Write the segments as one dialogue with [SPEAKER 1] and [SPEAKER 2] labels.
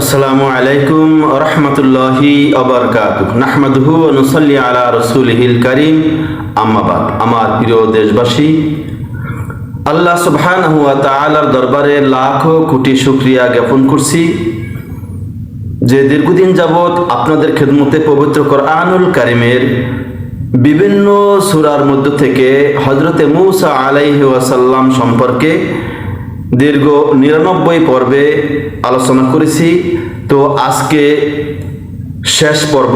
[SPEAKER 1] আসসালামু আলাইকুম রহমতুল্লাহি অবরকাত নাহমাদুহু নুসাল্লি আলা রসুলহিল করিম। আম্মাবাদ আমার প্রিয় দেশবাসী, আল্লাহ সুবহানাহু ওয়া তাআলার দরবারে লাখো কোটি শুকরিয়া জ্ঞাপন করছি যে দীর্ঘদিন যাবৎ আপনাদের খেদমতে পবিত্র কোরআনুল কারিমের বিভিন্ন সুরার মধ্য থেকে হজরতে মূসা আলাইহি ওয়াসাল্লাম সম্পর্কে দীর্ঘ নিরানব্বই পর্বে আলোচনা করেছি। তো আজকে শেষ পর্ব।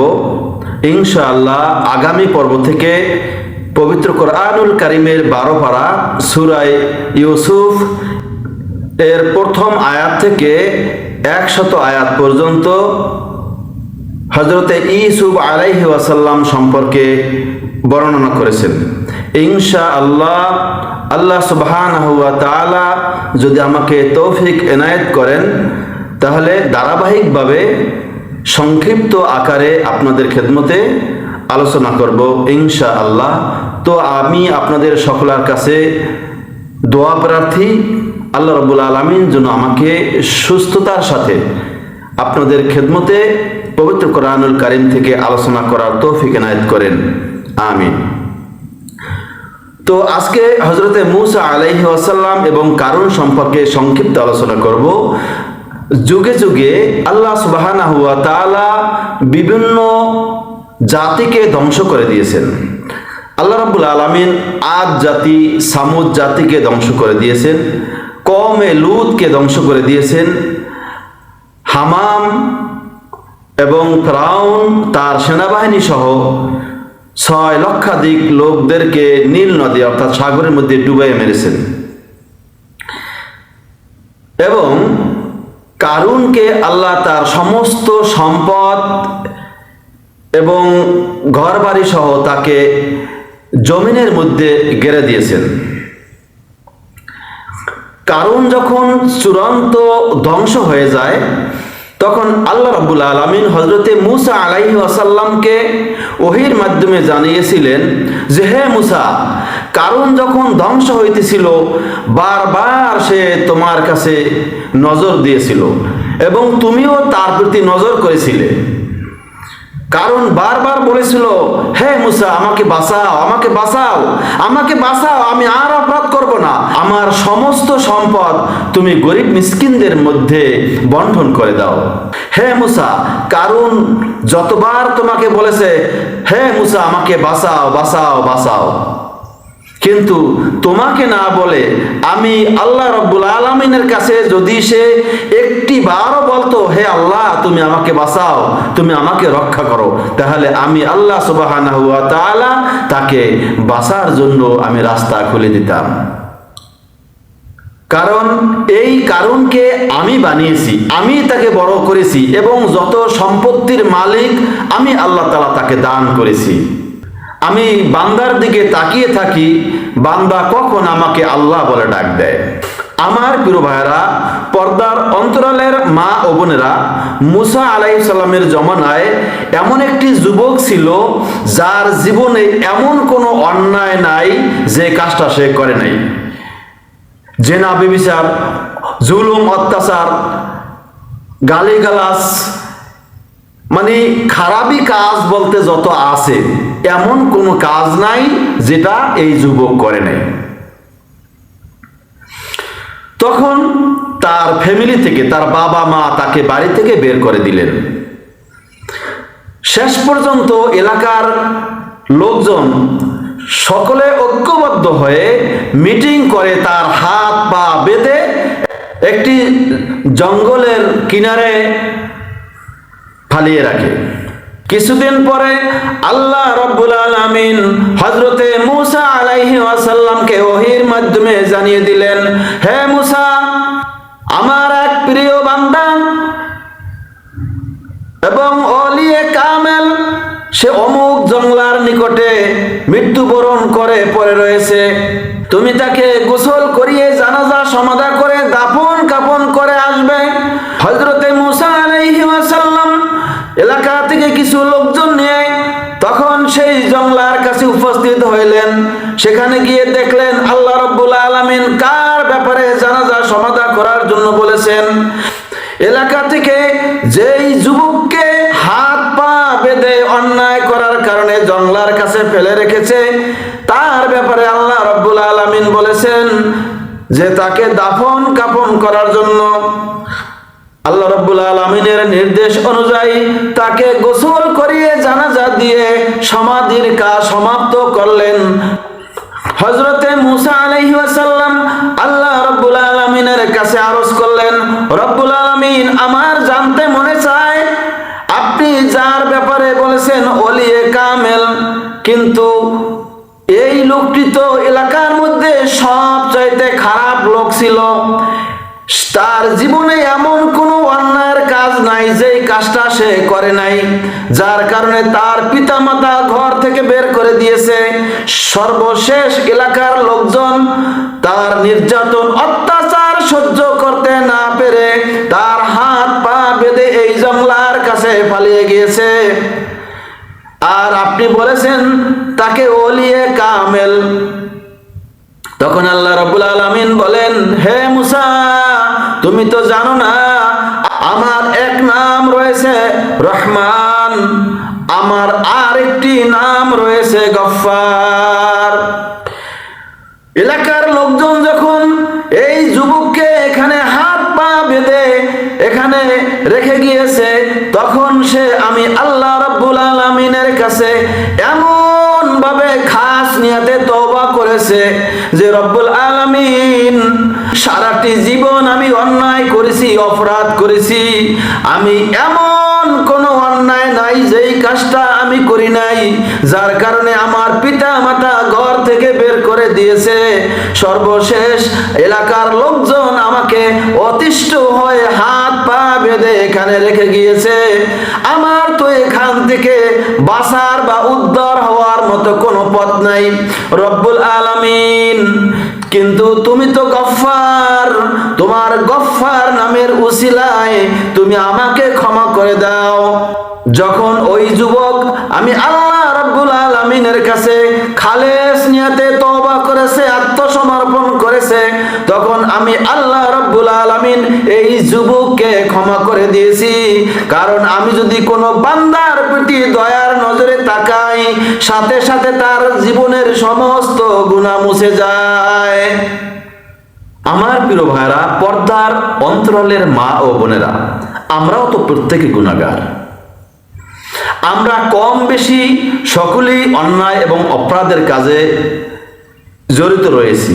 [SPEAKER 1] ইনশাআল্লাহ আগামী পর্ব থেকে পবিত্র কোরআনুল কারিমের বারো পাড়া সুরাই ইউসুফ এর প্রথম আয়াত থেকে একশত আয়াত পর্যন্ত হজরতে ইসুফ আলাইহি ওয়াসাল্লাম সম্পর্কে বর্ণনা করেছেন। ইনশা আল্লাহ আল্লাহ সুবহান তাআলা যদি আমাকে তৌফিক এনায়েত করেন, তাহলে ধারাবাহিকভাবে সংক্ষিপ্ত আকারে আপনাদের খেদমতে আলোচনা করব ইনশা আল্লাহ তো আমি আপনাদের সকলের কাছে দোয়া প্রার্থী, আল্লাহ রবুল আলমিন যেন আমাকে সুস্থতার সাথে আপনাদের খেদমতে পবিত্র কোরআনুল কারিম থেকে আলোচনা করার তৌফিক এনায়েত করেন। আমিন। তো আজকে হজরতে মুসা আলাইহি এবং কারণ সম্পর্কে সংক্ষিপ্ত আলোচনা করব। যুগে যুগে আল্লাহ তাআলা বিভিন্ন জাতিকে ধ্বংস করে দিয়েছেন। আল্লাহ রাব্বুল আলামিন আদ জাতি, সামুদ জাতিকে ধ্বংস করে দিয়েছেন। কমে লুতকে ধ্বংস করে দিয়েছেন। হামাম এবং ফ্রাউন তার সেনাবাহিনী সহ ছয় লক্ষাধিক লোকদেরকে নীল নদী অর্থাৎ সাগরের মধ্যে ডুবাই মেরেছেন এবং কারুনকে আল্লাহ তার সমস্ত সম্পদ এবং ঘর বাড়ি সহ তাকে জমিনের মধ্যে গেড়ে দিয়েছেন। কারণ যখন চূড়ান্ত ধ্বংস হয়ে যায় তখন আল্লাহ রব্বুল আলমিন হজরতে মুসা আলাইহি আসাল্লামকে ওহির মাধ্যমে জানিয়েছিলেন যে, হে মুসা, কারণ যখন ধ্বংস হইতেছিল, বারবার সে তোমার কাছে নজর দিয়েছিল এবং তুমিও তার প্রতি নজর করেছিলে। কারণ বারবার বলেছিল, হে মুসা, আমাকে বাঁচাও আমাকে বাঁচাও আমাকে বাঁচাও, আমি আর অপরাধ করব না। আমার সমস্ত সম্পদ তুমি গরিব মিসকিনদের মধ্যে বন্টন করে দাও। হে মুসা, কারণ যতবার তোমাকে বলেছে, হে মুসা, আমাকে বাঁচাও বাঁচাও বাঁচাও কিন্তু তোমাকে না বলে আমি আল্লাহ রব্বুল আলমিনের কাছে যদি সে একটি বারও বলতো, হে আল্লাহ, তুমি আমাকে বাঁচাও, তুমি আমাকে রক্ষা করো, তাহলে আমি আল্লাহ সুবাহ তাকে বাঁচার জন্য আমি রাস্তা খুলে দিতাম। কারণ এই কারণকে আমি বানিয়েছি, আমি তাকে বড় করেছি এবং যত সম্পত্তির মালিক আমি আল্লাহ তালা তাকে দান করেছি। আমি বান্দার দিকে তাকিয়ে থাকি, বান্দা কখন আমাকে আল্লাহ বলে ডাক দেয়? আমার প্রিয় ভাইয়েরা, পর্দার অন্তরালের মা ও বোনেরা, মুসা আলাইসাল্লামের জমানায় এমন একটি যুবক ছিল যার জীবনে এমন কোনো অন্যায় নাই যে কাজটা সে করে নাই। জেনা বিবিচার জুলুম, অত্যাচার গালিগালাস মানে খারাপই কাজ বলতে যত আছে, এমন কোনো কাজ নাই যেটা এই যুবক করে নাই। তখন তার ফ্যামিলি থেকে, তার বাবা মা তাকে বাড়ি থেকে বের করে দিলেন। শেষ পর্যন্ত এলাকার লোকজন সকলে ঐক্যবদ্ধ হয়ে মিটিং করে তার হাত পা বেঁধে একটি জঙ্গলের কিনারে ফালিয়ে রাখে। কিছুদিন পরে আল্লাহ রব্বুল আলামিন হজরতে মুসা আলাইহি ওয়াসাল্লামকে ওহির মাধ্যমে জানিয়ে দিলেন, হে মুসা, আমার এক প্রিয় বান্দা এবং অলিয়ে কামেল, সে অমুক জংলার নিকটে মৃত্যুবরণ করে পড়ে রয়েছে। তুমি তাকে গোসল করিয়ে জানাজা সমাধা সেখানে গিয়ে দেখলেন আল্লাহ রব্বুল আলামিন কার ব্যাপারে জানাজা সমাধা করার জন্য বলেছেন? এলাকা থেকে যেই যুবককে হাত পা বেঁধে অন্যায় করার কারণে জংলার কাছে ফেলে রেখেছে, তার ব্যাপারে আল্লাহ রব্বুল আলামিন বলেছেন যে তাকে দাফন কাফন করার জন্য। আল্লাহ রব্বুল আলমিনের নির্দেশ অনুযায়ী তাকে গোসল করিয়ে জানাজা দিয়ে সমাধির কাজ সমাপ্ত করলেন। হজরতে মুসা আলহি ওয়াসাল্লাম আল্লাহ রব্বুল আলমিনের কাছে আরজ করলেন, রব্বুল আলমিন, আমার জানতে মনে চায়, আপনি যার ব্যাপারে বলেছেন অলিয়ে কামেল, কিন্তু এই লোকটি তো এলাকার মধ্যে সব চাইতে খারাপ লোক ছিল। তার জীবনে এমন কোনো অন্যায়ের কাজ নাই যেই কাজটা সে করে নাই, যার কারণে তার পিতামাতা ঘর থেকে বের করে দিয়েছে। সর্বশেষ এলাকার লোকজন তার নির্যাতন, অত্যাচার সহ্য করতে না পেরে তার হাত পা বেঁধে এই জংলার কাছে পালিয়ে গিয়েছে। আর আপনি বলেছেন, তাকে ওলিয়ে কামেল। তখন আল্লাহ রাব্বুল আলামিন বলেন, হে মুসা তুমি তো জানো না, আমার এক নাম রয়েছে রহমান, আমার আর একটি নাম রয়েছে গফার এলাকার লোকজন যখন এই যুবককে এখানে হাত পা বেঁধে এখানে রেখে গিয়েছে, তখন সে আমি আল্লাহ রাব্বুল আলামিনের কাছে এমন ভাবে খাস নিয়াতে তওবা করেছে যে, রব্বুল আলামিন সারাটি জীবন আমি অন্যায় করেছি, অপরাধ করেছি। আমি এমন কোনো অন্যায় নাই, যেই কাজটা আমি করি নাই, যার কারণে আমার পিতা মাতা ঘর থেকে বের করে দিয়েছে। সর্বশেষ এলাকার লোকজন আমাকে অতিষ্ঠ হয়ে হাত পা বেঁধে এখানে রেখে গিয়েছে। আমার তো এখান থেকে বাসার বা উদ্ধার হওয়ার মতো কোনো পথ নাই। রব্বুল আলামিন কিন্তু তুমি তো গফফার, তোমার গফফার নামের উসিলায় তুমি আমাকে ক্ষমা করে দাও। যখন ওই যুবক আমি আল্লাহ রাব্বুল আলামিনের কাছে খালেস নিয়াতে তওবা করেছে, আত্মসমর্পণ করেছে, তখন আমি আল্লাহ রাব্বুল আলামিন এই যুবককে ক্ষমা করে দিয়েছি। কারণ আমি যদি কোনো বান্দার প্রতি দয়ার নজরে সাথে সাথে তার জীবনের সমস্ত গুনাহ মুছে যায়। আমার প্রিয় ভাইরা পর্দার অন্তরালের মা ও বোনেরা, আমরাও তো প্রত্যেকে গুণাগার। আমরা কম বেশি সকলেই অন্যায় এবং অপরাধের কাজে জড়িত রয়েছি।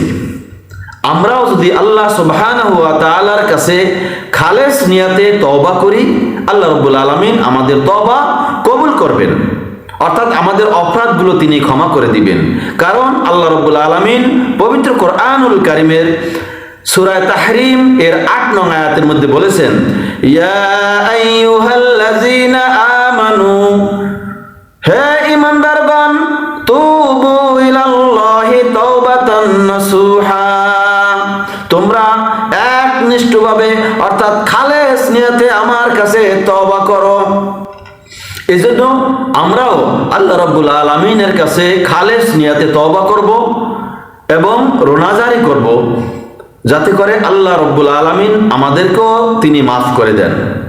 [SPEAKER 1] আমরাও যদি আল্লাহ সুবহানাহু ওয়া তাআলার কাছে খালেস নিয়াতে তওবা করি, আল্লাহ রাব্বুল আলামিন আমাদের তওবা কবুল করবেন। অর্থাৎ আমাদের অপরাধগুলো তিনি ক্ষমা করে দিবেন। কারণ আল্লাহ রাব্বুল আলামিন পবিত্র কোরআনুল কারিমের সুরায় তাহরিম এর আট নং আয়াতের মধ্যে বলেছেন আমানু, হে ঈমানদারগণ, তুবু ইলাল্লাহি তাওবাতান নাসুহা। তোমরা একনিষ্ঠভাবে, অর্থাৎ খালেস নিয়তে আমার কাছে তওবা করো। এজন্য আমরাও আল্লাহ রাব্বুল আলামিনের কাছে খালেস নিয়াতে তওবা করব এবং রোনাজারি করব, যাতে করে আল্লাহ রব্বুল আলামিন আমাদেরকেও তিনি মাফ করে দেন।